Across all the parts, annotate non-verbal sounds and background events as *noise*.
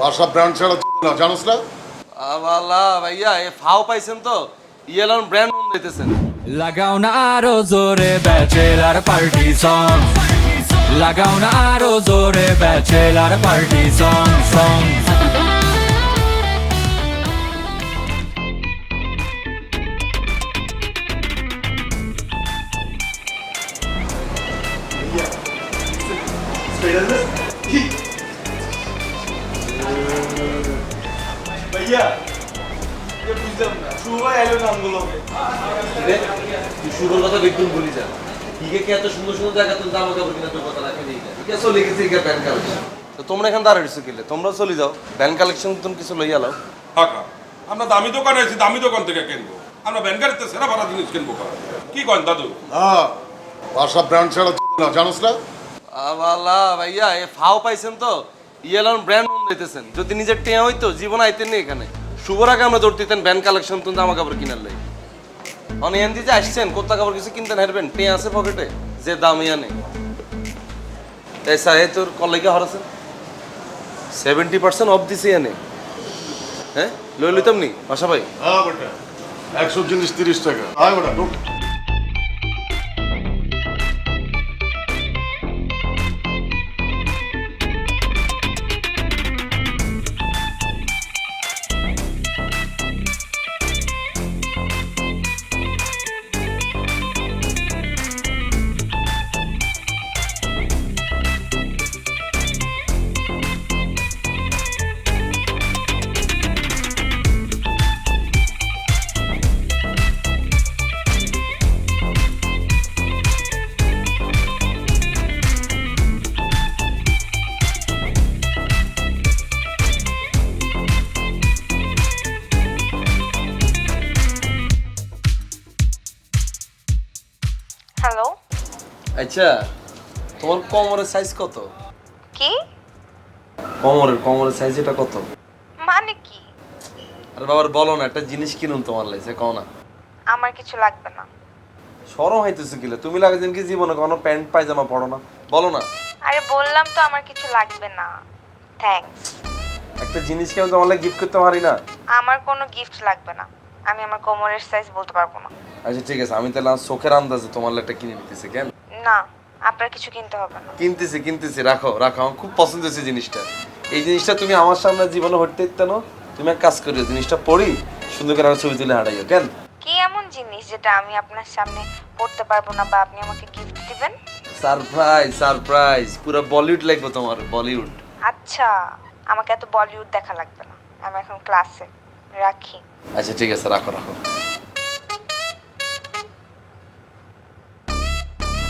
বাসা ব্র্যান্ড ছাড়া চলবে না জানোস না? আল্লাহ ভাইয়া এ ফাও পাইছেন তো? ইয়েলন ব্র্যান্ড মন দিতেছেন। লাগাও না আরও জোরে ব্যাচেলার পার্টি সং লাগাও না আরও জোরে ব্যাচেলার পার্টি সং সং এটা বুঝলাম না শুভা এলো নামগুলোকে রে তুই শুরুর কথা বেগুন বলি যা ঠিক এত সুন্দর সুন্দর জায়গা তো জামা কাপড় কিনা তোর কথা রাখে ঠিক আছে চলে গেছে কালেকশন তো তোমরা এখানে দাঁড়িয়ে কিলে তোমরা চলে যাও। ব্যান্ড কালেকশন তুমি কিছু লইয়া লাও টাকা আমরা দামি দোকানে আছি দামি দোকান থেকে কিনবো। আমরা ব্যাংকারিতে সেরা ভাড়া জিনিস কিনবো। কি দাদু? না বাসা ব্র্যান্ড ছাড়া না জানোস না? আল্লাহ ভাইয়া এ ফাও পাইছেন তো? ইয়েলন ব্র্যান্ড দিতেছেন। যদি নিজের টেয়া হইতো জীবন আইতেন না এখানে। শুভর আগে আমরা দৌড় দিতেন ব্যান্ড কালেকশন তুমি জামা কাপড় কিনার লাই অনেক এন যে আসছেন, কোথা কাপড় কিছু কিনতেন হারবেন টে আছে পকেটে, যে দাম ইয়া নেই। এই সাহে তোর কলেজে হরাছেন সেভেন্টি পার্সেন্ট অফ দিছে ইয়ানে হ্যাঁ? লই লইতাম নি বাসা ভাই? হ্যাঁ একশো জিনিস তিরিশ টাকা। বেটা আচ্ছা তোমার কোমরের সাইজ কত? কি? কোমরের কোমরের সাইজ এটা কত? মানে কি? আরে বাবার বলো না একটা জিনিস কিনুন তোমার লাইছে কও না। আমার কিছু লাগবে না। সরম হইতেছে কিলে? তুমি লাগে যেন কি জীবনে কোনো প্যান্ট পায়জামা পড়ো না। বলো না। আরে বললাম তো আমার কিছু লাগবে না। থ্যাঙ্কস একটা জিনিস কি আমি তোমার গিফট করতে পারি না? আমার কোনো গিফট লাগবে না। আমি আমার কোমরের সাইজ বলতে পারব না। আচ্ছা ঠিক আছে। আমি তাহলে চোখের আন্দাজে তোমার একটা কিনে নিতেছি কেন? না আপনার কিছু কিনতে হবে না। কিনতেছি কিনতেছি রাখো রাখো আমার খুব পছন্দ হয়েছে জিনিসটা। এই জিনিসটা তুমি আমার সামনে জীবনে হটতে দিতে না তুমি এক কাজ করিও জিনিসটা পড়ি সুন্দর করে আমার ছবি তুলে হাঁটাইও কেন? কি এমন জিনিস যেটা আমি আপনার সামনে পড়তে পারব না বা আপনি আমাকে গিফট দিবেন? সারপ্রাইজ সারপ্রাইজ পুরো বলিউড লাগবে তোমার বলিউড। আচ্ছা আমাকে এত বলিউড দেখা লাগবে না। আমি এখন ক্লাসে রাখি। আচ্ছা ঠিক আছে রাখো রাখো।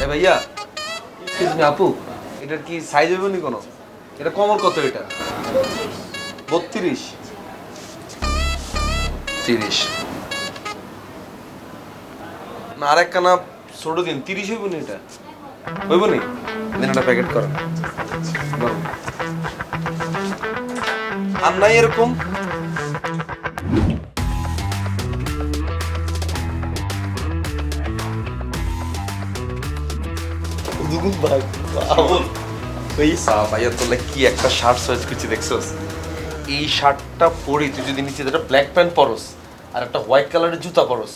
এ ভাইয়া আপু, এটার কি সাইজ হবে নি কোনো? এটা কমর কত এটা? বত্রিশ। তিরিশ। না আর একটা না ছোট দিন, তিরিশ হইব নি এটা? হইব নি? একটা প্যাকেট করেন। আর নাই এরকম? ভাইয়া তোলে কি একটা শার্ট চয়েস করছি দেখছস? এই শার্টটা পরি তুই যদি নিচে একটা ব্ল্যাক প্যান্ট পরস আর একটা হোয়াইট কালারের জুতা পরস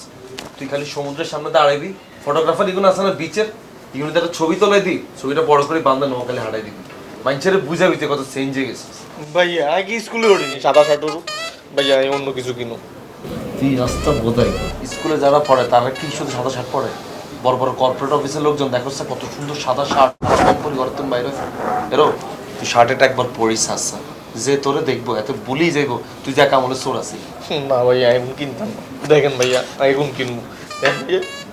তুই খালি সমুদ্রের সামনে দাঁড়াবি ফটোগ্রাফার এগুলো আছে না বিচের এগুলো একটা ছবি তোলাই দি ছবিটা বড় করে বান্ধা নোয়াখালী হাঁটাই দিবি। মানুষের বুঝাবি তুই কত চেঞ্জ হয়ে গেছিস ভাইয়া আগে স্কুলে ওঠেনি সাদা শার্টরও ভাইয়া আমি অন্য কিছু কিনো। তুই রাস্তা বোধাই। স্কুলে যারা পড়ে তারা কি শুধু সাদা শার্ট পরে? বড় বড় কর্পোরেট অফিসের লোকজন দেখো কত সুন্দর সাদা শার্ট কম পরি ঘর তুমি বাইরে। এরো তুই শার্টেটা একবার পরিস আসা যে তোরে দেখব এত বলি যাইবো তুই যা কামলে চোর আছি *laughs* না ভাইয়া এখন কিনতাম না। দেখেন ভাইয়া আমি এখন কিনবো।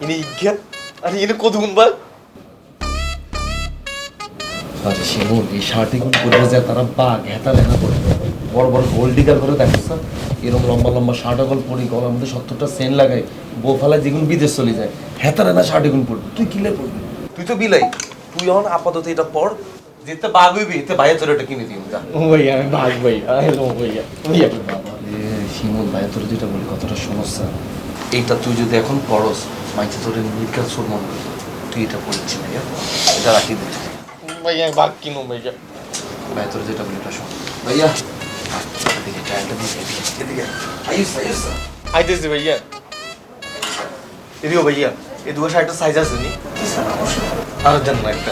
ইনি ইজ্ঞান আর ইনি কতগুণ ভাই আরে শিমুল এই শার্টে কোন পরে যায় তারা বাঘ হেতা লেখা করে। বড় বড় গোল্ড ডিগার করে দেখছ এরকম লম্বা লম্বা শার্ট গল পরি গলার মধ্যে সত্তরটা সেন লাগাই বউ ফালা যেগুন বিদেশ চলে যায় হেতারে না শার্ট এগুন পড়বি। তুই কিলে পড়বি? তুই তো বিলাই। তুই এখন আপাতত এটা পড়। যেতে বাঘ হইবি এতে বাইরে তোর এটা কিনে দিও যা। ভাইয়া আমি ভাগ ভাইয়া হ্যালো ভাইয়া ভাইয়া। এ শিমুল ভাই তোর যেটা বলি কতটা সমস্যা এইটা তুই যদি এখন পড়স মাইতে তোর নির্গাল সোর মনে তুই এটা পড়ছি ভাইয়া এটা রাখি দে। ভাইয়া ভাগ কিনো ভাইয়া। ভাই তোর যেটা বলি এটা শোন। ভাইয়া আইতেছি ভাইয়া। এদিকে ভাইয়া এই দুটো শার্টের সাইজ আছে নি? আর দেন না একটা।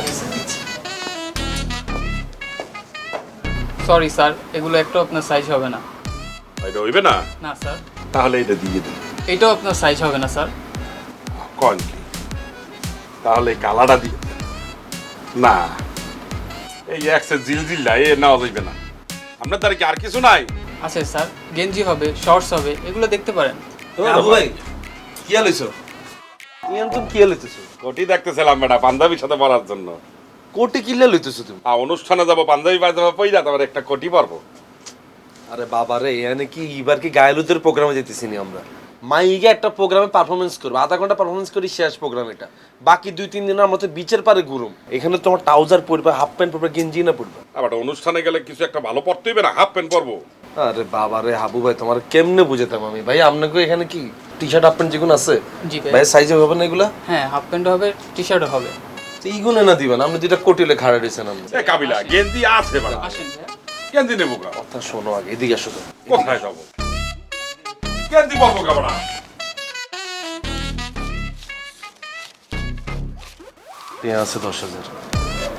সরি স্যার এগুলো একটু আপনার সাইজ হবে না। এটা হইবে না? না স্যার। তাহলে এটা দিয়ে দিন। এটাও আপনার সাইজ হবে না স্যার। কন কি? তাহলে কালাটা দিয়ে। না। এই একসে জিল জিল্লা এ নেওয়া যাইবে না। আপনার দ্বারা কি আর কিছু নাই? আছে স্যার গেঞ্জি হবে শর্টস হবে এগুলো দেখতে পারেন। আবু ভাই কি আলইছো ইয়ান তুমি কি আলইতেছো কোটি দেখতেছিলাম ম্যাডাম পাঞ্জাবির সাথে পরার জন্য। কোটি কিল্লা লইতেছো তুমি? আর অনুষ্ঠানে যাব পাঞ্জাবি পায়জামা পইরা তারপর একটা কোটি পারব আরে বাবা রে এখানে কি এবার কি গায়েলুদের প্রোগ্রামে যেতেছি নি আমরা? মাইকে একটা প্রোগ্রামে পারফরমেন্স করব আধা ঘণ্টা পারফরমেন্স করি শেষ প্রোগ্রাম এটা। বাকি দুই তিন দিনের মতো বিচের পারে ঘুরুম। এখানে তোমার ট্রাউজার পরবে হাফ প্যান্ট পরবে গেঞ্জি না পরবে। আবার অনুষ্ঠানে গেলে কিছু একটা ভালো পড়তে হইবে না হাফ প্যান্ট পরবো। আরে বাবা রে হাবু ভাই তোমার কেমনে বুঝাতাম আমি? ভাই আপনাকে এখানে কি টি শার্ট হাফ প্যান্ট যেগুলো আছে? জি ভাই। ভাই সাইজে হবে না এগুলা? হ্যাঁ হাফ প্যান্ট হবে টি শার্টও হবে। তো এইগুলো না দিবেন আপনি যেটা কোটিলে খাড়া দিয়েছেন আপনি। এ কাবিলা গেঞ্জি আছে বাড়া আসেন গেঞ্জি নেব কা কথা শোনো আগে এদিকে আসো তো। কোথায় যাব? গেঞ্জি পরবো কাবড়া পেঁয়া আছে দশ হাজার।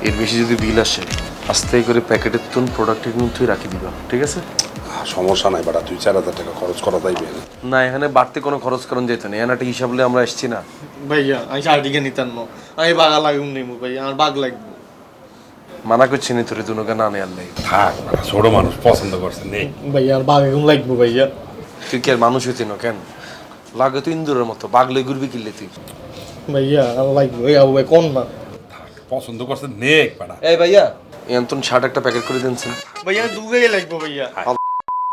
এর বেশি যদি বিল আসে? আস্তে করে প্যাকেটের তুন প্রোডাক্টের মধ্যেই রাখি দিবা ঠিক আছে? সমস্যা নাই বাড়া দুই চার হাজার টাকা খরচ করা যাইবে। না এখানে বাড়তি কোনো খরচ করেন যেত না এখানে হিসাব হলে আমরা এসছি না। ভাইয়া আমি শার্টিকে নিতাম না। আমি বাগা লাগুম নেব ভাই আমার বাঘ লাগবে। মানা করছি নি তোরে দুনোকে না নেয়ার লাই থাক ছোট মানুষ পছন্দ করছে নেই ভাইয়া আর বাঘ এখন লাগবে ভাইয়া। তুই কি আর মানুষ হইতি না কেন? লাগে তো ইন্দুরের মতো বাঘ বাগলে ঘুরবি কিনলে তুই। ভাইয়া আমার লাগবে। ওই আবু ভাই কোন না পছন্দ করছে নেক বাড়া এই ভাইয়া এন্তন শার্ট একটা প্যাকেট করে দিনছেন ভাইয়া দুগাই লাগবে ভাইয়া।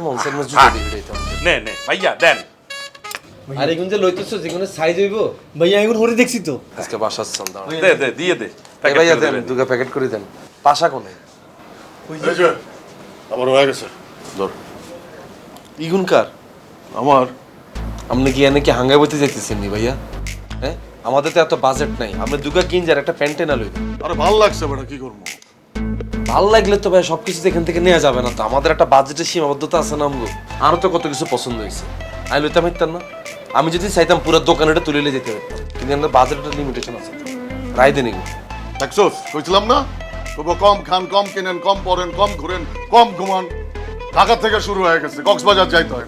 মনসের মধ্যে জুতো দিয়ে দিতাম নে নে ভাইয়া দেন। আর যে লইতেছো যেগুলো সাইজ হইব? ভাইয়া এখন হরে দেখছি তো। আজকে বাসার সন্ধ্যা দে দে দিয়ে দে এই ভাইয়া দেন দুগা প্যাকেট করে দেন। পাশা কোনে? এই যে, আমার হয়ে গেছে। ধর। ইগুন কার? আমার। আপনি কি এনে কি হাঙ্গাই বইতে যাইতেছেন নি ভাইয়া? হ্যাঁ? আমাদের তো এত বাজেট নাই। আমরা দুগা কিনজার একটা প্যান্টে না লই আরে ভালো লাগছে বেটা কি করব? ভালো লাগলে তো ভাই সবকিছু এখান থেকে নেওয়া যাবে না তো। আমাদের একটা বাজেটের সীমাবদ্ধতা আছে না আমগো? আরও তো কত কিছু পছন্দ হয়েছে। আমি লইতাম পারতাম না। আমি যদি চাইতাম পুরো দোকানেটা তুলে নিয়ে যেতে পারতাম। কিন্তু আমাদের বাজেটের লিমিটেশন আছে। রায় দেন এগুলো দেখছোস? কইছিলাম না? তবু কম খান কম কিনেন কম পরেন কম ঘুরেন কম ঘুমান। ঢাকা থেকে শুরু হয়ে গেছে। কক্সবাজার যাইতে হয়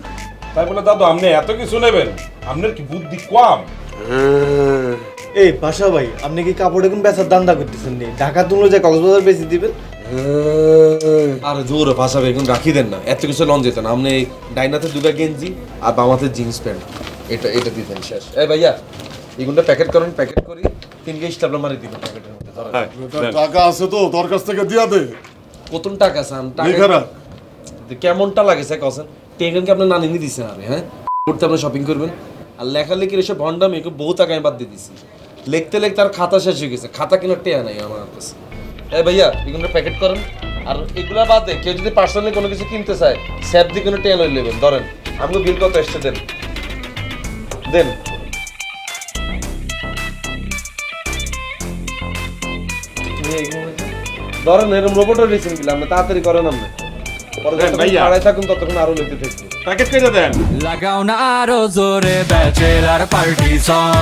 তাই বলে দাদু আপনি এত কিছু নেবেন? আপনার কি বুদ্ধি কম? এই পাশা ভাই আপনি কি কাপড় এখন বেচার দান্দা করতেছেন নি? ঢাকা তুলো যে কক্সবাজার বেশি দিবেন? আরে জোরে ভাষা বেগুন রাখি দেন না। এত কিছু লন যেত না। আপনি ডাইনাতে দুগা গেঞ্জি আর বামাতে জিন্স প্যান্ট। এটা এটা দিতেন শেষ। এই ভাইয়া এগুলো প্যাকেট করেন প্যাকেট করি। তিনকে স্টাবলা মারি দিবেন প্যাকেটের মধ্যে ধরেন। টাকা আছে তো তোর কাছ থেকে দিয়া দে। কত টাকা চান রাখ। কেমনটা লাগে স্যার কসেন? টেকেন কি আপনার নানি নি দিছেন আরে হ্যাঁ? করতে আপনি শপিং করবেন। আর লেখালেখির এসব ভন্ডামি একে বহু টাকা আমি বাদ দিয়ে দিছি। লিখতে লিখতে আর খাতা শেষ হয়ে গেছে। খাতা কেনার টেয়া নাই আমার কাছে এই ভাইয়া এগুলো প্যাকেট করেন। আর এগুলা বাদে কেউ যদি পার্সোনালি কোনো কিছু কিনতে চায় স্যাপ দিয়ে কোনো টেয়া লই নেবেন। ধরেন আমাকে বিল কত এসছে দেন। দেন। ধরেন এরকম রোবটও রেসিং দিলাম না তাড়াতাড়ি করেন আপনি। প্যাকেট করে দেন। লাগাও না আরও জোরে ব্যাচেলার পার্টি সং